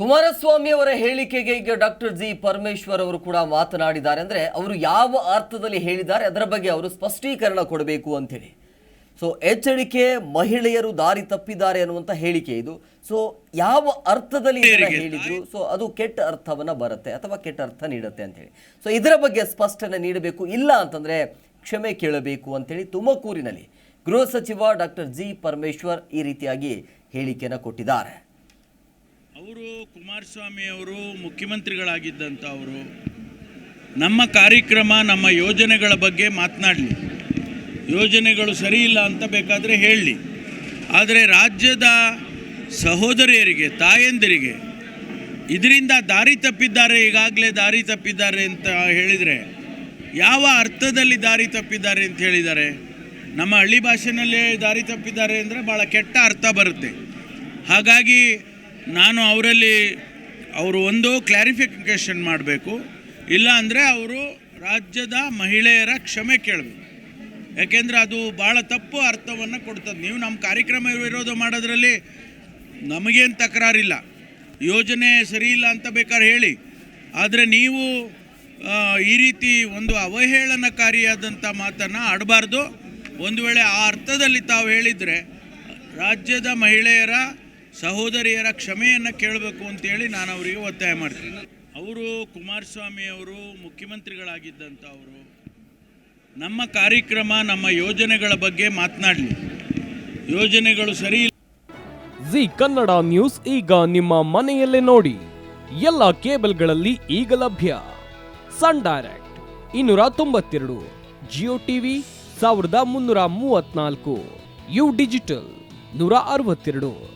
ಕುಮಾರಸ್ವಾಮಿ ಅವರ ಹೇಳಿಕೆಗೆ ಈಗ ಡಾಕ್ಟರ್ ಜಿ ಪರಮೇಶ್ವರ್ ಅವರು ಕೂಡ ಮಾತನಾಡಿದ್ದಾರೆ. ಅಂದ್ರೆ ಅವರು ಯಾವ ಅರ್ಥದಲ್ಲಿ ಹೇಳಿದ್ದಾರೆ ಅದರ ಬಗ್ಗೆ ಅವರು ಸ್ಪಷ್ಟೀಕರಣ ಕೊಡಬೇಕು ಅಂತೇಳಿ ಸೊ ಎಚ್ಚರಿಕೆ ಮಹಿಳೆಯರು ದಾರಿ ತಪ್ಪಿದ್ದಾರೆ ಅನ್ನುವಂಥ ಹೇಳಿಕೆ ಇದು. ಸೊ ಯಾವ ಅರ್ಥದಲ್ಲಿ ಹೇಳಿದ್ರು? ಸೊ ಅದು ಕೆಟ್ಟ ಅರ್ಥವನ್ನ ಬರುತ್ತೆ ಅಥವಾ ಕೆಟ್ಟ ಅರ್ಥ ನೀಡುತ್ತೆ ಅಂತೇಳಿ ಸೊ ಇದರ ಬಗ್ಗೆ ಸ್ಪಷ್ಟನೆ ನೀಡಬೇಕು. ಇಲ್ಲ ಅಂತಂದ್ರೆ ಕ್ಷಮೆ ಕೇಳಬೇಕು ಅಂತೇಳಿ ತುಮಕೂರಿನಲ್ಲಿ ಗೃಹ ಸಚಿವ ಡಾಕ್ಟರ್ ಜಿ ಪರಮೇಶ್ವರ್ ಈ ರೀತಿಯಾಗಿ ಹೇಳಿಕೆಯನ್ನು ಕೊಟ್ಟಿದ್ದಾರೆ. ಅವರು ಕುಮಾರಸ್ವಾಮಿ ಅವರು ಮುಖ್ಯಮಂತ್ರಿಗಳಾಗಿದ್ದಂಥವರು ನಮ್ಮ ಕಾರ್ಯಕ್ರಮ, ನಮ್ಮ ಯೋಜನೆಗಳ ಬಗ್ಗೆ ಮಾತನಾಡಲಿ. ಯೋಜನೆಗಳು ಸರಿ ಇಲ್ಲ ಅಂತ ಬೇಕಾದರೆ ಹೇಳಲಿ ಆದರೆ ರಾಜ್ಯದ ಸಹೋದರಿಯರಿಗೆ, ತಾಯಂದಿರಿಗೆ ಇದರಿಂದ ದಾರಿ ತಪ್ಪಿದ್ದಾರೆ, ಈಗಾಗಲೇ ದಾರಿ ತಪ್ಪಿದ್ದಾರೆ ಅಂತ ಹೇಳಿದರೆ ಯಾವ ಅರ್ಥದಲ್ಲಿ ದಾರಿ ತಪ್ಪಿದ್ದಾರೆ ಅಂತ ಹೇಳಿದ್ದಾರೆ ನಮ್ಮ ಹಳ್ಳಿ ಭಾಷೆನಲ್ಲಿ ದಾರಿ ತಪ್ಪಿದ್ದಾರೆ ಅಂದರೆ ಭಾಳ ಕೆಟ್ಟ ಅರ್ಥ ಬರುತ್ತೆ. ಹಾಗಾಗಿ ನಾನು ಅವರಲ್ಲಿ ಅವರು ಒಂದು ಕ್ಲಾರಿಫಿಕೇಷನ್ ಮಾಡಬೇಕು. ಇಲ್ಲ ಅಂದರೆ ಅವರು ರಾಜ್ಯದ ಮಹಿಳೆಯರ ಕ್ಷಮೆ ಕೇಳಬೇಕು. ಯಾಕೆಂದರೆ ಅದು ಭಾಳ ತಪ್ಪು ಅರ್ಥವನ್ನು ಕೊಡ್ತದೆ. ನೀವು ನಮ್ಮ ಕಾರ್ಯಕ್ರಮ ವಿರೋಧ ಮಾಡೋದ್ರಲ್ಲಿ ನಮಗೇನು ತಕರಾರಿಲ್ಲ. ಯೋಜನೆ ಸರಿ ಇಲ್ಲ ಅಂತ ಬೇಕಾದ್ರೆ ಹೇಳಿ. ಆದರೆ ನೀವು ಈ ರೀತಿ ಒಂದು ಅವಹೇಳನಕಾರಿಯಾದಂಥ ಮಾತನ್ನು ಆಡಬಾರ್ದು. ಒಂದು ವೇಳೆ ಆ ಅರ್ಥದಲ್ಲಿ ತಾವು ಹೇಳಿದರೆ ರಾಜ್ಯದ ಮಹಿಳೆಯರ ಸಹೋದರಿಯರ ಕ್ಷಮೆಯನ್ನು ಕೇಳಬೇಕು ಅಂತೇಳಿ ನಾನು ಅವರಿಗೆ ಒತ್ತಾಯ ಮಾಡ್ತೀನಿ. ಅವರು ಕುಮಾರಸ್ವಾಮಿ ಅವರು ಮುಖ್ಯಮಂತ್ರಿಗಳಾಗಿದ್ದಂಥ ಅವರು ನಮ್ಮ ಕಾರ್ಯಕ್ರಮ, ನಮ್ಮ ಯೋಜನೆಗಳ ಬಗ್ಗೆ ಮಾತನಾಡಲಿ. ಯೋಜನೆಗಳು ಸರಿ ಜಿ ಕನ್ನಡ ನ್ಯೂಸ್ ಈಗ ನಿಮ್ಮ ಮನೆಯಲ್ಲೇ ನೋಡಿ. ಎಲ್ಲ ಕೇಬಲ್ಗಳಲ್ಲಿ ಈಗ ಲಭ್ಯ. ಸನ್ ಡೈರೆಕ್ಟ್ ಇನ್ನೂರ ತೊಂಬತ್ತೆರಡು, ಜಿಯೋ ಟಿವಿ ಸಾವಿರದ ಮುನ್ನೂರ ಮೂವತ್ನಾಲ್ಕು ಯು ಡಿಜಿಟಲ್ ನೂರ ಅರವತ್ತೆರಡು.